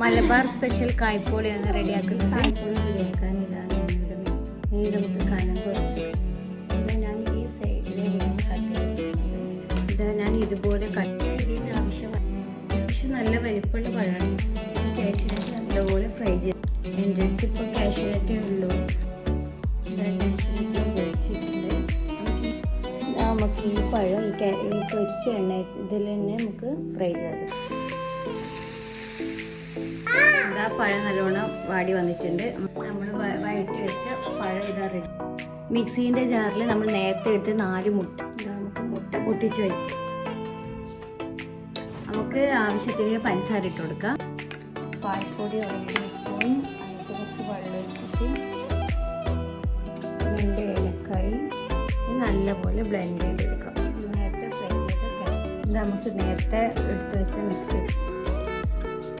Malabar special കായ്പോളിയാണ് റെഡിയാക്കുന്നത് കായ്പോളി റെഡിയാക്കാനിതാണ് ഇനി നമുക്ക് കനം കുറച്ച്. ഇത് ഞാൻ ഈ കട്ട് ഞാൻ ഇതുപോലെ കട്ട് നല്ല വലിപ്പമുള്ള പഴമാണ്. നല്ലപോലെ ഫ്രൈ ചെയ്ത്. എന്റെ അടുത്ത് ഇപ്പോൾ കാഷ്യൂനട്ടേ ഉള്ളൂ. നമുക്ക് ഈ- പഴം ഈ പൊരിച്ച എണ്ണ ഇതിൽ തന്നെ നമുക്ക് ഫ്രൈ ചെയ്ത് ഇതാ പഴം നല്ലോണം വാടി വന്നിട്ടുണ്ട്. നമ്മൾ വഴറ്റി വെച്ച പഴം ഇതാ റെഡി മിക്സീന്റെ ജാറിൽ നമ്മൾ നേരത്തെ എടുത്ത് നാല് മുട്ട. നമുക്ക് മുട്ട പൊട്ടിച്ച് വയ്ക്കാം. നമുക്ക് ആവശ്യത്തിന് പഞ്ചസാര ഇട്ട് കൊടുക്കാം. പാൽപ്പൊടി ഒരു നല്ലപോലെ ബ്ലെൻഡ് ചെയ്തെടുക്കാം. നേരത്തെ ഫ്രൈ ചെയ്ത നമുക്ക് നേരത്തെ എടുത്ത് വെച്ച മിക്സ്